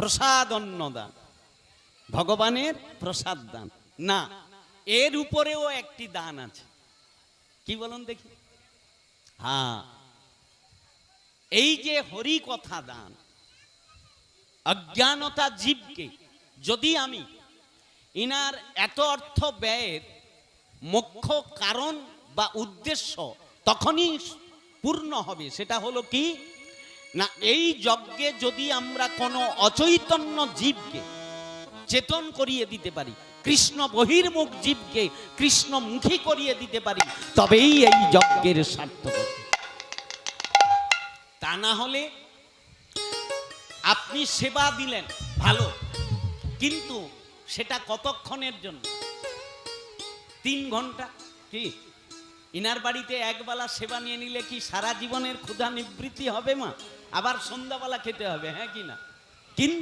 প্রসাদ অন্নদান ভগবানের প্রসাদ দান। না, এর উপরেও একটি দান আছে। কি বলুন দেখি? হ্যাঁ এই যে হরি কথা দান, অজ্ঞানতা জীবকে যদি আমি ইনার এত অর্থ ব্যয়ের মুখ্য কারণ বা উদ্দেশ্য তখনই পূর্ণ হবে, সেটা হলো কি? না, এই যজ্ঞে যদি আমরা কোনো অচৈতন্য জীবকে চেতন করিয়ে দিতে পারি, কৃষ্ণ বহির্মুখ জীবকে কৃষ্ণমুখী করিয়ে দিতে পারি, তবেই এই যজ্ঞের সার্থকতা তা না হলে আপনি সেবা দিলেন, ভালো, কিন্তু সেটা কতক্ষণের জন্য? তিন ঘণ্টা? কি? ইনার বাড়িতে একবেলা সেবা নিয়ে নিলে কি সারা জীবনের ক্ষুধা নিবৃত্তি হবে মা? আবার সন্ধ্যাবেলা খেতে হবে হ্যাঁ কি না? কিন্তু